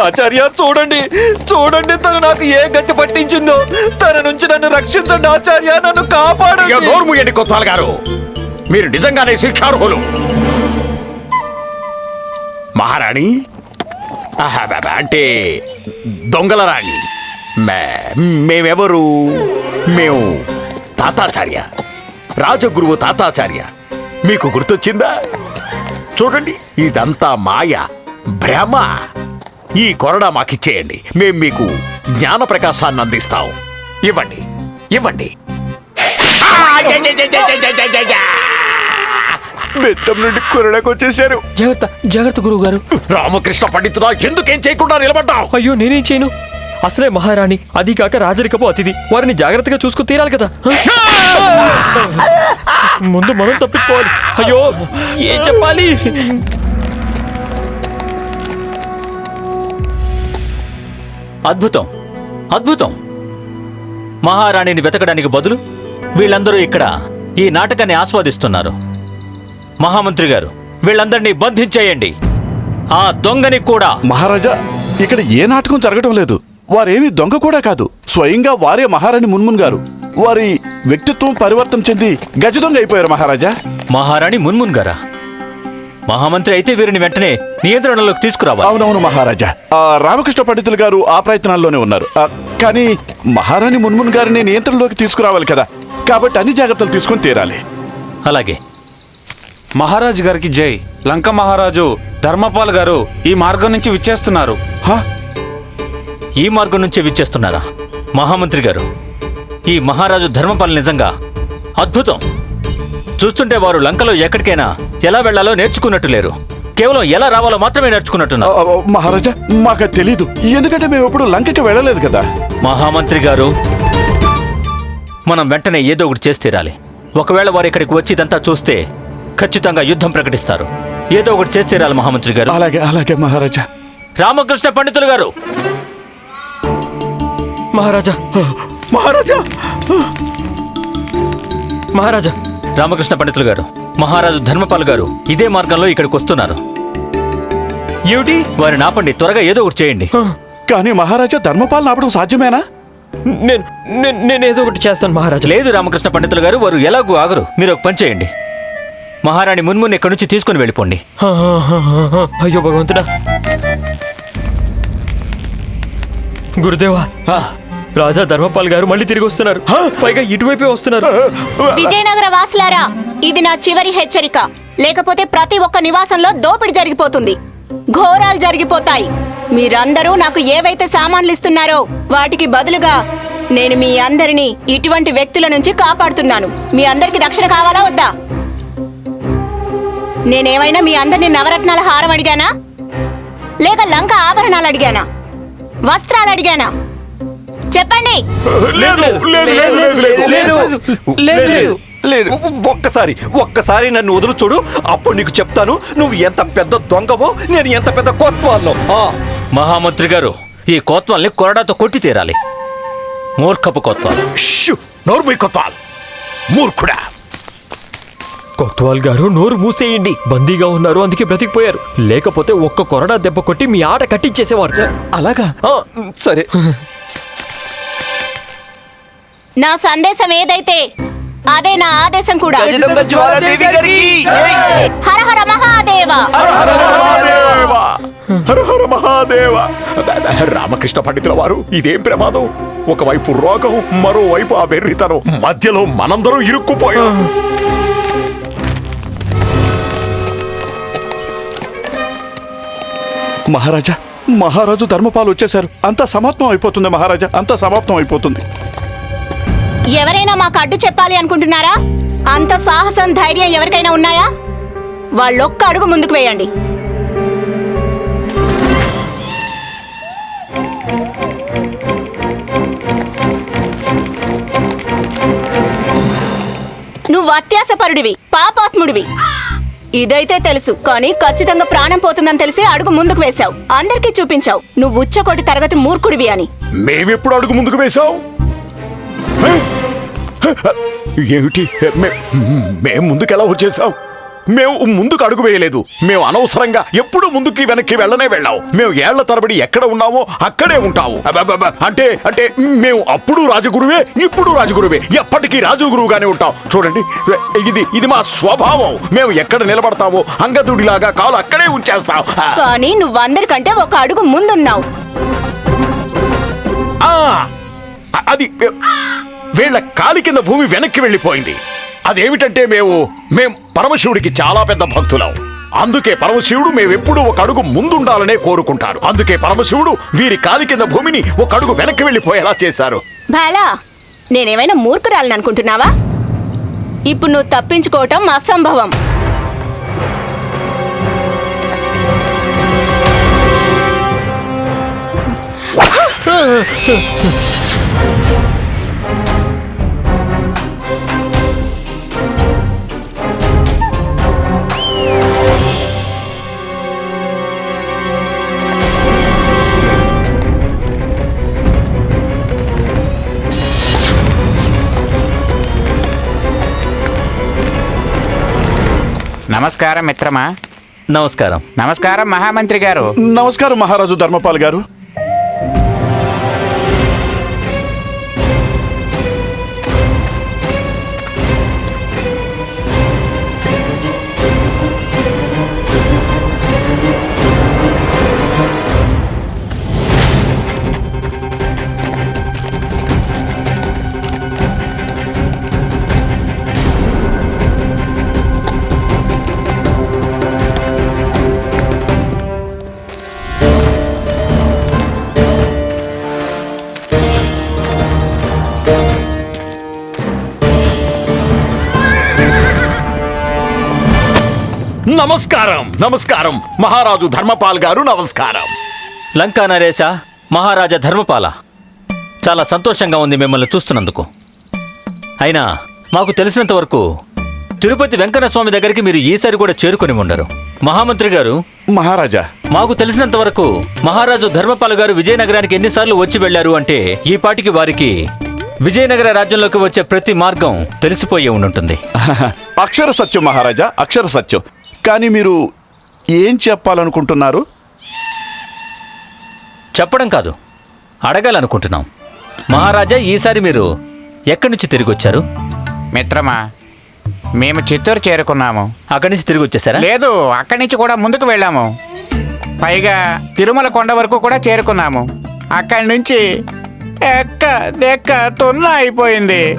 ఆచార్య చూడండి చూడండి తను నాకు ఏ గట్టి పట్టించిందో. తన నుంచి నన్ను రక్షించండి ఆచార్య నన్ను కాపాడండి. నోరు గారు. మీరు నిజంగానే శిక్షార్హులు. మహారాణి అంటే దొంగల రాణి. మేమెవరు? మేము తాతాచార్య. రాజగురువు తాతాచార్య. మీకు గుర్తొచ్చిందా? చూడండి ఇదంతా మాయ భ్రమ. ఈ కొరడ మాకిచ్చేయండి. మేం మీకు జ్ఞాన ప్రకాశాన్ని అందిస్తాం ఇవ్వండి. ఇవ్వండి. బెత్తం నుండి కొరడాకు వచ్చేసారు జాగ్రత్త జాగ్రత్త గురువు గారు రామకృష్ణ పండితుడా ఎందుకేం చేయకుండా నిలబడ్డా అయ్యో నేనేం చేయను? అసలే మహారాణి అది కాక రాజరికపు అతిథి. వారిని జాగ్రత్తగా చూసుకు తీరాలి కదా. ముందు మనం తప్పించుకోవాలి? అయ్యో ఏం చెప్పాలి? అద్భుతం. అద్భుతం. మహారాణిని వెతకడానికి బదులు వీళ్ళందరూ ఇక్కడ ఈ నాటకాన్ని ఆస్వాదిస్తున్నారు. మహామంత్రి గారు వీళ్ళందరినీ బంధించేయండి. ఆ దొంగని కూడా మహారాజా ఇక్కడ ఏ నాటకం జరగడం లేదు. వారేమి దొంగ కూడా కాదు. స్వయంగా వారే మహారాణి మున్మున్ గారు. వారి వ్యక్తిత్వం పరివర్తన చెంది గజ దొంగ అయిపోయారు మహారాజా. మహారాణి మున్మున్ గారా? మహామంత్రి అయితే వీరిని వెంటనే నియంత్రణలోకి తీసుకురావాలి. అవునవును మహారాజా. ఆ, రామకృష్ణ పండితులు గారు ఆ ప్రయత్నాల్లోనే ఉన్నారు. ఆ, కానీ మహారాణి మున్మున్ గారిని నియంత్రణలోకి తీసుకురావాలి కదా. కాబట్టి అన్ని జాగ్రత్తలు తీసుకొని తీరాలి. అలాగే. మహారాజు గారికి జై. లంక మహారాజు ధర్మపాల్ గారు ఈ మార్గం నుంచి విచ్చేస్తున్నారు. హా? ఈ మార్గం నుంచే విచ్చేస్తున్నారా? మహామంత్రి గారు ఈ మహారాజు ధర్మపాల నిజంగా అద్భుతం. చూస్తుంటే వారు లంకలో ఎక్కడికైనా ఎలా వెళ్ళాలో నేర్చుకున్నట్టు లేరు. కేవలం ఎలా రావాలో మాత్రమే నేర్చుకున్నట్టున్నారు. మహారాజా మాకు తెలీదు. ఎందుకంటే మేము ఎప్పుడు లంకకి వెళ్ళలేదు కదా. మహామంత్రి గారు మనం వెంటనే ఏదో ఒకటి చేసి తీరాలి. ఒకవేళ వారు ఇక్కడికి వచ్చి ఇదంతా చూస్తే ఖచ్చితంగా యుద్ధం ప్రకటిస్తారు. ఏదో ఒకటి చేసి తీరాలి మహామంత్రి గారు. అలాగే అలాగే మహారాజా. రామకృష్ణ పండితులు గారు. మహారాజా. మహారాజా. మహారాజా. రామకృష్ణ పండితులు గారు మహారాజు ధర్మపాల్ గారు ఇదే మార్గంలో ఇక్కడికి వస్తున్నారు. ఏమిటి? వారిని ఆపండి త్వరగా ఏదో ఒకటి చేయండి. కానీ మహారాజా ధర్మపాలన ఆపడం సాధ్యమేనా? నేను నేను- నేను ఏదో ఒకటి చేస్తాను మహారాజా. లేదు రామకృష్ణ పండితులు గారు వారు ఎలాగూ ఆగరు. మీరు ఒక పని చేయండి. మహారాణి మున్మున్ ఇక్కడి నుంచి తీసుకుని వెళ్ళిపోండి. అయ్యో భగవంతుడా. గురుదేవా రాజా ధర్మపాల్ గారు మళ్ళీ తిరిగి వస్తున్నారు. పైగా ఇటువైపే వస్తున్నారు. విజయనగర వాసులారా ఇది నా చివరి హెచ్చరిక. లేకపోతే ప్రతి ఒక్క నివాసంలో దోపిడీ జరిగిపోతుంది. ఘోరాలు జరిగిపోతాయి. మీరందరూ నాకు ఏవైతే సామాన్లు ఇస్తున్నారో వాటికి బదులుగా నేను మీ అందరినీ ఇటువంటి వ్యక్తుల నుంచి కాపాడుతున్నాను. మీ అందరికి రక్షణ కావాలా వద్దా? నేనేమైనా మీ అందరినీ నవరత్నాల హారం అడిగానా? లేక లంక ఆభరణాలు అడిగానా? వస్త్రాలు అడిగానా? చెప్పండి లేదు లేదు లేదు లేదు లేదు లేదు లేదు లేదు ఒక్కసారి ఒక్కసారి నన్ను వదులు చూడు అప్పుడు నీకు చెప్తాను నువ్వు ఎంత పెద్ద దొంగవో నేను ఎంత పెద్ద కొత్వాల్లో ఆ మహామంత్రి గారు ఈ కోత్వాల్ని కొరడాతో కొట్టి తీరాలి మూర్ఖపు కోత్వాలు షూ నోరు మూయి కొత్తాల్ మూర్ఖుడా కొత్వాల్ గారు నోరు మూసేయండి బందీగా ఉన్నారు అందుకే బ్రతికిపోయారు లేకపోతే ఒక్క కొరడా దెబ్బ కొట్టి మీ ఆట కట్టించేసేవారు అలాగా ఆ, సరే నా సందేశం ఏదైతే అదే నా ఆదేశం కూడా. హర హర మహాదేవ. హర హర మహాదేవ. రామకృష్ణ పండితుల వారు ఇదేం ప్రమాదం? ఒకవైపు రోగం మరోవైపు ఆ వెర్రితనం మధ్యలో మనందరం ఇరుక్కుపోయాం. మహారాజా మహారాజు ధర్మపాలు వచ్చేశారు. అంతా సమాప్తం అయిపోతుంది మహారాజా అంతా సమాప్తం అయిపోతుంది. ఎవరైనా మాకు అడ్డు చెప్పాలి అనుకుంటున్నారా? అంత సాహసం ధైర్యం ఎవరికైనా ఉన్నాయా? వాళ్ళొక్క అడుగు ముందుకు వేయండి. నువ్వు అత్యాసపరుడివి పాపాత్ముడివి. ఇదైతే తెలుసు కానీ ఖచ్చితంగా ప్రాణం పోతుందని తెలిసి అడుగు ముందుకు వేశావు. అందరికీ చూపించావు నువ్వు ఉచ్చకోటి తరగతి మూర్ఖుడివి అని. మేమెప్పుడు అడుగు ముందుకు వేశావు? ఏమిటి? మే- మేం ముందుకెలా వచ్చేసాం మేము ముందుకు అడుగు వేయలేదు. మేము అనవసరంగా ఎప్పుడు ముందుకి వెనక్కి వెళ్ళనే వెళ్ళాం. మేము ఏళ్ళ తరబడి ఎక్కడ ఉన్నామో అక్కడే ఉంటాము. అంటే అంటే మేము అప్పుడు రాజగురువే ఇప్పుడు రాజగురువే. ఎప్పటికీ రాజగురువుగానే ఉంటాం. చూడండి ఇది ఇది మా స్వభావం. మేము ఎక్కడ నిలబడతామో అంగదుడిలాగా కాలు అక్కడే ఉంచేస్తాం. కానీ నువ్వందరికంటే ఒక అడుగు ముందున్నావు. ఆ, అది వీళ్ళ కాలి కింద భూమి వెనక్కి వెళ్ళిపోయింది. అదేమిటంటే మేము మేం పరమశివుడికి చాలా పెద్ద భక్తులం. అందుకే పరమశివుడు మేమెప్పుడు ఒక అడుగు ముందుండాలనే కోరుకుంటారు. అందుకే పరమశివుడు వీరి కాలి కింద భూమిని ఒక అడుగు వెనక్కి వెళ్ళిపోయేలా చేశారు. బాలా నేనేమైనా మూర్ఖురాలని అనుకుంటున్నావా? ఇప్పుడు నువ్వు తప్పించుకోవటం అసంభవం. నమస్కారం మిత్రమా? నమస్కారం. నమస్కారం మహామంత్రి గారు. నమస్కారం మహారాజు ధర్మపాల్ గారు. నమస్కారం. నమస్కారం. మహారాజు ధర్మపాల్ గారు నమస్కారం. లంకా నరేశ మహారాజా ధర్మపాల. చాలా సంతోషంగా ఉంది మిమ్మల్ని చూస్తున్నందుకు. అయినా మాకు తెలిసినంత వరకు తిరుపతి వెంకన్న స్వామి దగ్గరికి మీరు ఈసారి కూడా చేరుకొని ఉండరు. మహామంత్రి గారు మహారాజా. మాకు తెలిసినంత వరకు మహారాజు ధర్మపాల గారు విజయనగరానికి ఎన్నిసార్లు వచ్చి వెళ్ళారు అంటే ఈ పాటికి వారికి విజయనగర రాజ్యంలోకి వచ్చే ప్రతి మార్గం తెలిసిపోయి ఉండుంటుంది. అక్షర సత్యం మహారాజా అక్షర సత్యం. కానీ మీరు ఏం చెప్పాలనుకుంటున్నారు? చెప్పడం కాదు. అడగాలనుకుంటున్నాం. మహారాజా ఈసారి మీరు ఎక్కడి నుంచి తిరిగి వచ్చారు? మిత్రమా మేము చిత్తూరు చేరుకున్నాము. అక్కడి నుంచి తిరిగి వచ్చేసారా? లేదు అక్కడి నుంచి కూడా ముందుకు వెళ్ళాము. పైగా తిరుమల కొండ వరకు కూడా చేరుకున్నాము. అక్కడి నుంచి ఎక్క దెక్క తున్న అయిపోయింది.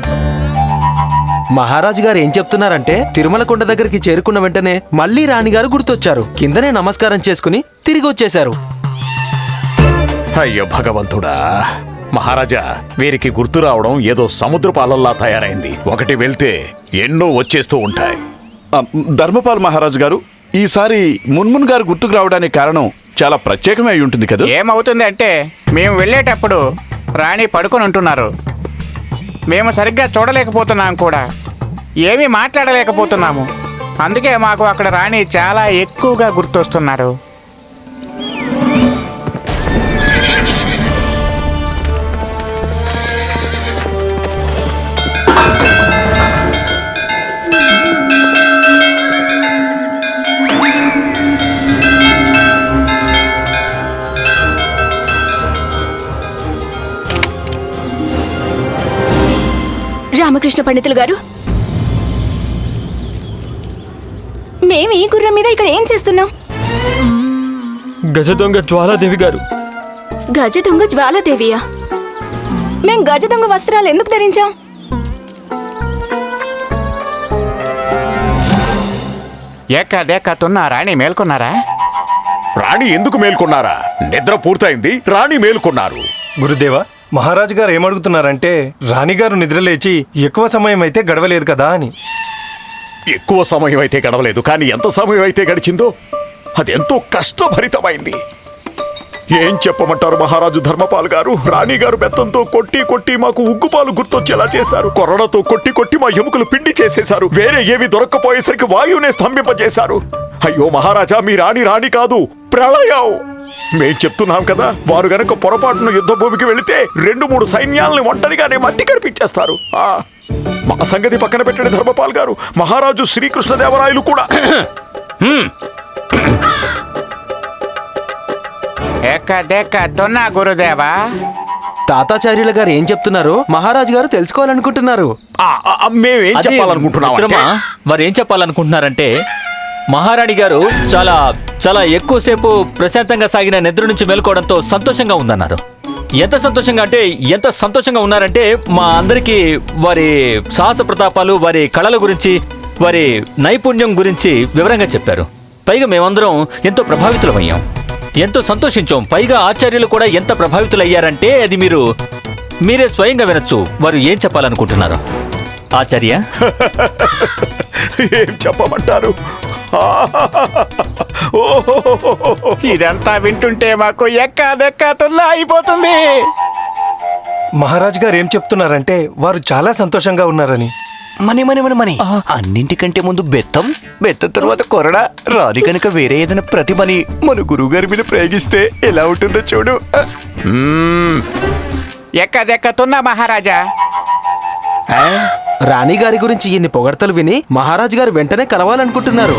మహారాజు గారు ఏం చెప్తున్నారంటే తిరుమల కొండ దగ్గరికి చేరుకున్న వెంటనే మళ్ళీ రాణిగారు గుర్తొచ్చారు. కిందనే నమస్కారం చేసుకుని తిరిగి వచ్చేశారు. అయ్యో భగవంతుడా! మహారాజా వీరికి గుర్తు రావడం ఏదో సముద్రపాలల్లా తయారైంది. ఒకటి వెళ్తే ఎన్నో వచ్చేస్తూ ఉంటాయి. ధర్మపాల్ మహారాజు గారు ఈసారి మున్మున్ గారు గుర్తుకు రావడానికి కారణం చాలా ప్రత్యేకమే అయి ఉంటుంది కదా? ఏమవుతుంది అంటే మేము వెళ్ళేటప్పుడు రాణి పడుకొని ఉంటున్నారు. మేము సరిగ్గా చూడలేకపోతున్నాం కూడా. ఏమీ మాట్లాడలేకపోతున్నాము. అందుకే మాకు అక్కడ రాణి చాలా ఎక్కువగా గుర్తొస్తున్నారు. రామకృష్ణ పండితులు గారు మేము ఈ గుర్రం మీద ఇక్కడ ఏం చేస్తున్నాం? గజ దొంగ జ్వాలాదేవి గారు. గజ దొంగ జ్వాలాదేవియా? మేం గజ దొంగ వస్త్రాలు ఎందుకు ధరించాం? ఎక్క దెక్క తున్న రాణి మేల్కొన్నారా? రాణి ఎందుకు మేల్కొన్నారా? నిద్ర పూర్తయింది రాణి మేల్కొన్నారు. గురుదేవ మహారాజు గారు ఏమడుగుతున్నారంటే రాణిగారు నిద్రలేచి ఎక్కువ సమయం అయితే గడవలేదు కదా అని. ఎక్కువ సమయం అయితే గడవలేదు కానీ ఎంత సమయం అయితే గడిచిందో అదెంతో కష్టభరితమైంది. ఏం చెప్పమంటారు మహారాజు ధర్మపాల్ గారు? రాణి గారు బెత్తంతో కొట్టి కొట్టి మాకు ఉగ్గుపాలు గుర్తొచ్చేలా చేశారు. కొరడతో కొట్టి కొట్టి మా ఎముకలు పిండి చేసేశారు. వేరే ఏవి దొరక్కపోయేసరికి వాయువునే స్తంభింపజేశారు. అయ్యో మహారాజా మీ రాణి రాణి కాదు. ప్రళయం! మేం చెప్తున్నాం కదా వారు గనక పొరపాటున యుద్ధ భూమికి వెళితే రెండు మూడు సైన్యాలని ఒంటరిగానే మట్టి కనిపించేస్తారు ఆ, మా సంగతి పక్కన పెట్టండి ధర్మపాల్ గారు. మహారాజు శ్రీకృష్ణదేవరాయలు కూడా ఎక్క దెక్క తున్నా గురుదేవా. తాతాచార్యుల గారు ఏం చెప్తున్నారో? మహారాజు గారు తెలుసుకోవాలనుకుంటున్నారు. మేమేం అదే చెప్పాలనుకుంటున్నాం అంటే- మిత్రమా, వారు ఏం చెప్పాలనుకుంటున్నారంటే మహారాణి గారు చాలా చాలా ఎక్కువసేపు ప్రశాంతంగా సాగిన నిద్ర నుంచి మేల్కోవడంతో సంతోషంగా ఉందన్నారు. ఎంత సంతోషంగా అంటే ఎంత సంతోషంగా ఉన్నారంటే మా అందరికీ వారి సాహస ప్రతాపాలు వారి కళల గురించి వారి నైపుణ్యం గురించి వివరంగా చెప్పారు. పైగా మేమందరం ఎంతో ప్రభావితులమయ్యాం. ఎంతో సంతోషించాం. పైగా ఆచార్యులు కూడా ఎంత ప్రభావితులయ్యారంటే అది మీరు మీరే స్వయంగా వినొచ్చు. వారు ఏం చెప్పాలనుకుంటున్నారు? ఆచార్య? ఏం చెప్పమంటారు? ఇదంతా వింటుంటే మాకు ఎక్క దెక్క తున్నా అయిపోతుంది. మహారాజ్ గారు ఏం చెప్తున్నారంటే వారు చాలా సంతోషంగా ఉన్నారని. మని మని మని మని. అన్నింటికంటే ముందు బెత్తం బెత్తం తర్వాత కొరడ. రాని కనుక వేరే ఏదైనా ప్రతిభని మన గురువు గారి మీద ప్రయోగిస్తే ఎలా ఉంటుందో చూడు. ఎక్క దెక్క తున్నా మహారాజా? రాణి గారి గురించి ఇన్ని పొగడ్తలు విని మహారాజు గారు వెంటనే కలవాలనుకుంటున్నారు.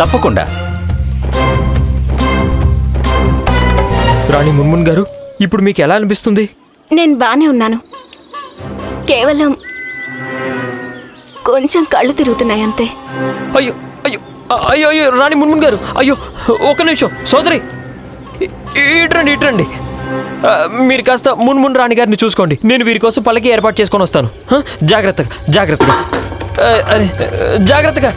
తప్పకుండా. రాణి మున్మున్ గారు ఇప్పుడు మీకు ఎలా అనిపిస్తుంది? నేను బానే ఉన్నాను. కేవలం కొంచెం కళ్ళు తిరుగుతున్నాయి అంతే. అయ్యో అయ్యో అయ్యో అయ్యో రాణి మున్మున్ గారు అయ్యో ఒక నిమిషం సోదరి ఇట్రండి ఇట్రండి మీరు కాస్త మున్మున్ రాణి గారిని చూసుకోండి. నేను వీరి కోసం పల్లకి ఏర్పాటు చేసుకొని వస్తాను? జాగ్రత్తగా జాగ్రత్తగా. అరే జాగ్రత్తగా.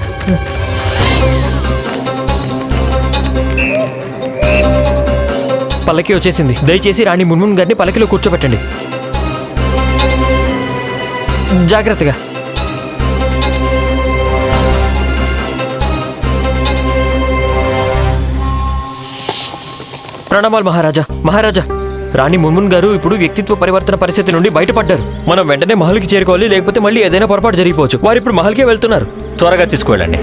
పల్లకి వచ్చేసింది. దయచేసి రాణి మున్మున్ గారిని పల్లకిలో కూర్చోబెట్టండి. జాగ్రత్తగా. ప్రణామాలు మహారాజా. మహారాజా రాణి మున్మున్ గారు ఇప్పుడు వ్యక్తిత్వ పరివర్తన పరిస్థితి నుండి బయటపడ్డారు. మనం వెంటనే మహల్కి చేరుకోవాలి లేకపోతే మళ్ళీ ఏదైనా పొరపాటు జరిగిపోవచ్చు. వారు ఇప్పుడు మహల్కే వెళ్తున్నారు. త్వరగా తీసుకువెళ్ళండి.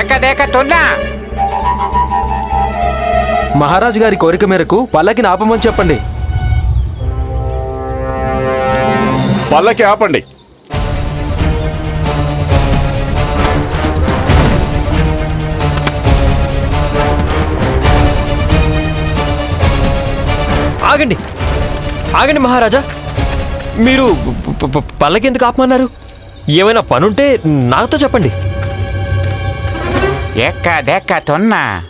ఎక్క దెక్క తున్నా మహారాజు గారి కోరిక మేరకు పల్లకిని ఆపమని చెప్పండి. పల్లకి ఆపండి. ఆగండి. ఆగండి మహారాజా. మీరు పల్లకి ఎందుకు ఆపమన్నారు? ఏమైనా పనుంటే నాతో చెప్పండి. ఎక్క దెక్క తున్నా.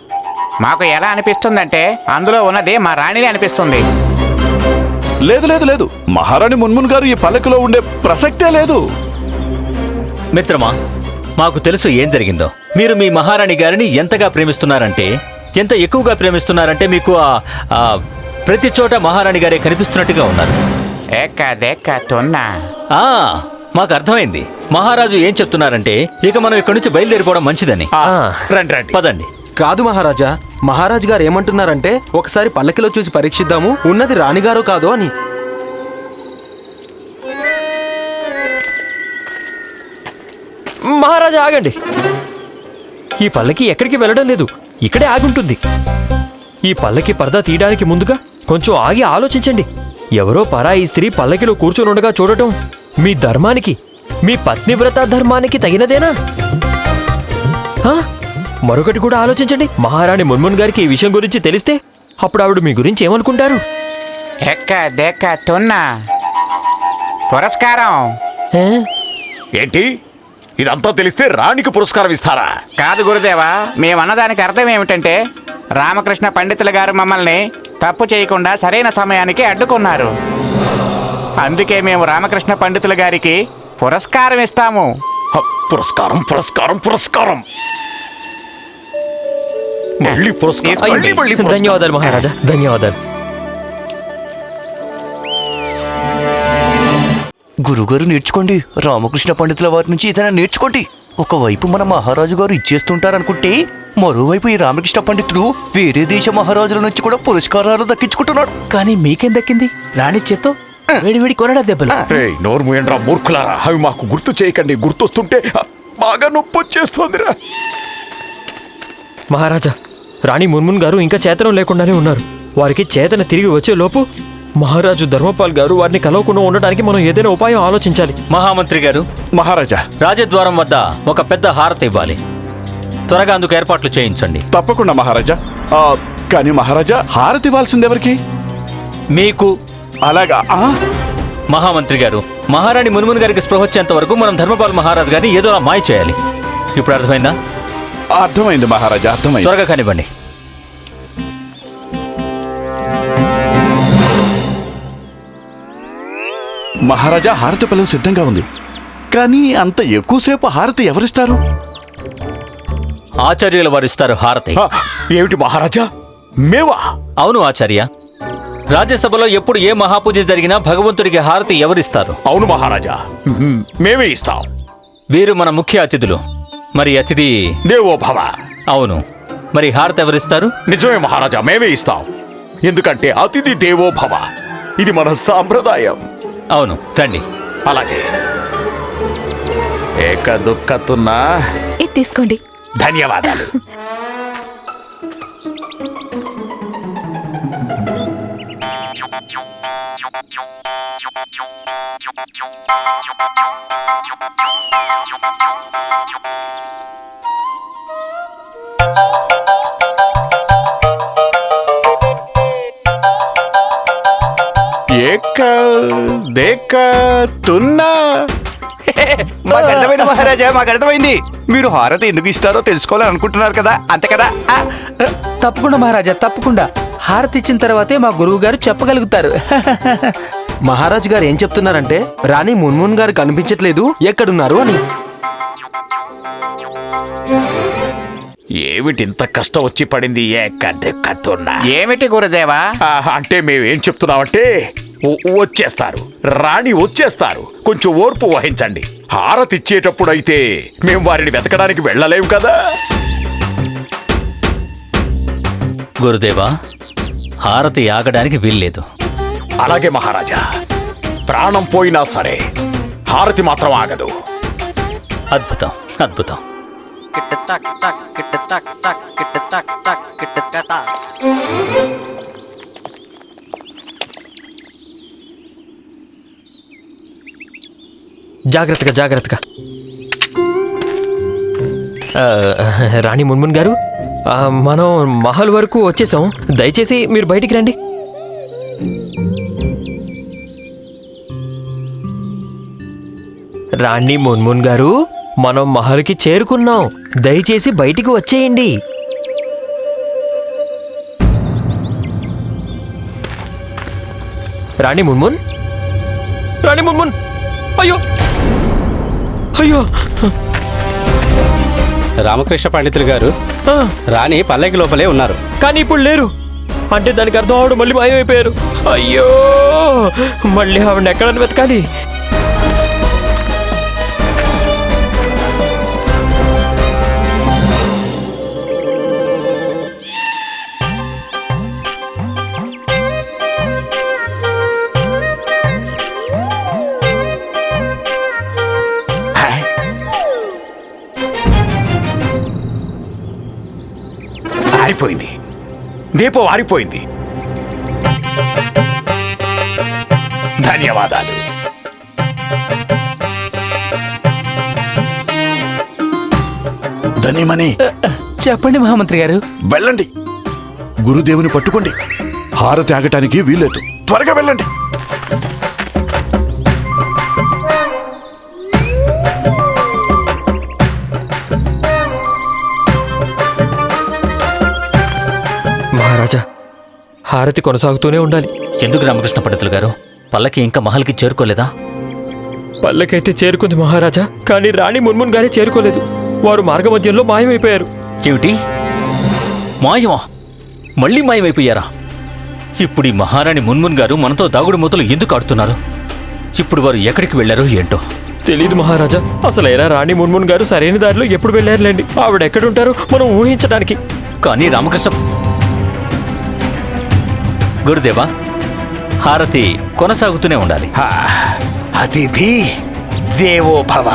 మాకు ఎలా అనిపిస్తుందంటే అందులో ఉన్నది మా రాణిని అనిపిస్తుంది. లేదు లేదు లేదు. మహారాణి మున్మున్ గారు ఈ పల్లకిలో ఉండే ప్రసక్తే లేదు. మిత్రమా మాకు తెలుసు ఏం జరిగిందో. మీరు మీ మహారాణి గారిని ఎంతగా ప్రేమిస్తున్నారంటే ఎంత ఎక్కువగా ప్రేమిస్తున్నారంటే మీకు ఆ- ప్రతి చోట మహారాణి గారే కనిపిస్తున్నట్టుగా ఉన్నారు. తున్నా. మాకు అర్థమైంది. మహారాజు ఏం చెప్తున్నారంటే ఇక మనం ఇక్కడి నుంచి బయలుదేరిపోవడం మంచిదని. ఆ, రండి రండి. పదండి. కాదు మహారాజా మహారాజు గారు ఏమంటున్నారంటే ఒకసారి పల్లకిలో చూసి పరీక్షిద్దాము ఉన్నది రాణిగారో కాదో అని. మహారాజా ఆగండి. ఈ పల్లకి ఎక్కడికి వెళ్ళడం లేదు ఇక్కడే ఆగుంటుంది. ఈ పల్లకి పరదా తీయడానికి ముందుగా కొంచెం ఆగి ఆలోచించండి. ఎవరో పరాయి స్త్రీ పల్లకిలో కూర్చొని ఉండగా చూడటం మీ ధర్మానికి మీ పత్నివ్రత ధర్మానికి తగినదేనా? మరొకటి కూడా ఆలోచించండి. మహారాణి మున్మున్ గారికి ఈ విషయం గురించి తెలిస్తే అప్పుడు ఆవిడ మీ గురించి ఏమనుకుంటారు? ఎక్క దెక్క తున్నా. పురస్కారం? ఏంటి? ఇదంతా తెలిస్తే రాణికి పురస్కారం ఇస్తారా? కాదు గురుదేవా మేమన్నదానికి అర్థం ఏమిటంటే రామకృష్ణ పండితులు గారు మమ్మల్ని తప్పు చేయకుండా సరైన సమయానికి అడ్డుకున్నారు. అందుకే మేము రామకృష్ణ పండితుల గారికి పురస్కారం ఇస్తాము. హ, పురస్కారం పురస్కారం పురస్కారం. మళ్ళీ పురస్కారం. మళ్ళీ మళ్ళీ పురస్కారం. ధన్యవాదాలు మహారాజా. ధన్యవాదాలు. గురుగారు నేర్చుకోండి. రామకృష్ణ పండితుల వారి నుంచి ఏదైనా నేర్చుకోండి. ఒకవైపు మన మహారాజు గారు ఇచ్చేస్తుంటారనుకుంటే మరోవైపు ఈ రామకృష్ణ పండితుడు వేరే దేశ మహారాజుల నుంచి కూడా పురస్కారాలు దక్కించుకుంటున్నాడు. కానీ మీకేం దక్కింది? రాణి చేత్తో వేడి వేడి కొరడా దెబ్బలు. రేయ్ నోరు మూయండ్రా మూర్ఖులారా. అవి మాకు గుర్తు చేయకండి. గుర్తొస్తుంటే బాగా నొప్పి వచ్చేస్తోందిరా. మహారాజా రాణి మున్మున్ గారు ఇంకా చేతనం లేకుండానే ఉన్నారు. వారికి చేతన తిరిగి వచ్చే లోపు మహారాజు ధర్మపాల్ గారు వారిని కలవకుండా ఉండడానికి మనం ఏదైనా ఉపాయం ఆలోచించాలి. మహామంత్రి గారు మహారాజా. రాజద్వారం వద్ద ఒక పెద్ద హారతి ఇవ్వాలి. త్వరగా అందుకు ఏర్పాట్లు చేయించండి. తప్పకుండా మహారాజా. ఆ, కానీ మహారాజా హారతి ఇవ్వాల్సింది ఎవరికి మీకు అలాగా? మహామంత్రి గారు మహారాణి మున్మున్ గారికి స్పృహ వచ్చేంత వరకు మనం ధర్మపాల్ మహారాజు గారిని ఏదోలా మాయ చేయాలి. ఇప్పుడు అర్థమైందా? అర్థమైంది మహారాజా అర్థమైంది. త్వరగా కానివ్వండి. మహారాజా హారతి పల్లెం సిద్ధంగా ఉంది. కానీ అంత ఎక్కువసేపు హారతి ఎవరిస్తారు? ఆచార్యుల వారు ఇస్తారు హారతి. ఏమిటి మహారాజా? మేవా? అవును ఆచార్య. రాజ్యసభలో ఎప్పుడు ఏ మహాపూజ జరిగినా భగవంతుడికి హారతి ఎవరిస్తారు? అవును మహారాజా. మేమే ఇస్తాం. వీరు మన ముఖ్య అతిథులు. మరి అతిథి దేవో భవ అవును. మరి హారతి ఎవరిస్తారు? నిజమే మహారాజా మేమే ఇస్తాం. ఎందుకంటే అతిథి దేవో భవ ఇది మన సాంప్రదాయం. అవును రండి. అలాగే. ఏక దుఃఖతున్నా. ఇది తీసుకోండి. ధన్యవాదాలు. తున్నా మాకు అర్థమైంది మహారాజా మాకు అర్థమైంది. మీరు హారతి ఎందుకు ఇస్తారో తెలుసుకోవాలని అనుకుంటున్నారు కదా అంతే కదా? తప్పకుండా మహారాజా తప్పకుండా. హారతి ఇచ్చిన తర్వాతే మా గురువు గారు చెప్పగలుగుతారు. మహారాజు గారు ఏం చెప్తున్నారంటే రాణి మున్మున్ గారు కనిపించట్లేదు ఎక్కడున్నారు అని. ఏమిటి ఇంత కష్టం వచ్చి పడింది? తున్నా ఏమిటి గురుదేవా? అంటే మేమేం చెప్తున్నామంటే వచ్చేస్తారు. రాణి వచ్చేస్తారు. కొంచెం ఓర్పు వహించండి. హారతి ఇచ్చేటప్పుడు అయితే మేము వారిని వెతకడానికి వెళ్ళలేము కదా? గురుదేవా హారతి ఆగడానికి వీల్లేదు. అలాగే మహారాజా. ప్రాణం పోయినా సరే హారతి మాత్రం ఆగదు. అద్భుతం అద్భుతం. జాగ్రత్తగా జాగ్రత్తగా. రాణి మున్మున్ గారు మనం మహల్ వరకు వచ్చేసాం. దయచేసి మీరు బయటికి రండి. రాణి మున్మున్ గారు మనం మహల్కి చేరుకున్నాం. దయచేసి బయటికి వచ్చేయండి. రాణి మున్మున్? రాణి మున్మున్! అయ్యో! అయ్యో! రామకృష్ణ పండితులు గారు రాణి పల్లకి లోపలే ఉన్నారు. కానీ ఇప్పుడు లేరు. అంటే దానికి అర్థం ఆవిడ మళ్ళీ మాయమైపోయారు అయ్యో! మళ్ళీ ఆవిడ ఎక్కడని వెతకాలి. దీపం ఆరిపోయింది ధన్యవాదాలు. ధనిమని చెప్పండి మహామంత్రి గారు. వెళ్ళండి. గురుదేవుని పట్టుకోండి. హారతి ఆగటానికి వీల్లేదు. త్వరగా వెళ్ళండి. హారతి కొనసాగుతూనే ఉండాలి. ఎందుకు రామకృష్ణ పండితులు గారు? పల్లకి ఇంకా మహల్కి చేరుకోలేదా? పల్లెకైతే చేరుకుంది మహారాజా కానీ రాణి మున్మున్ గారే చేరుకోలేదు. వారు మార్గమధ్యంలో మాయమైపోయారు. ఏమిటి? మాయమా? మళ్ళీ మాయమైపోయారా? ఇప్పుడు ఈ మహారాణి మున్మున్ గారు మనతో దాగుడు మూతలు ఎందుకు ఆడుతున్నారు? ఇప్పుడు వారు ఎక్కడికి వెళ్ళారో ఏంటో? తెలీదు మహారాజా అసలైనా రాణి మున్మున్ గారు సరైన దారిలో ఎప్పుడు వెళ్ళారులేండి. ఆవిడ ఎక్కడుంటారో మనం ఊహించడానికి. కానీ రామకృష్ణ గురుదేవా హారతి కొనసాగుతూనే ఉండాలి. అతిథి దేవోభవ.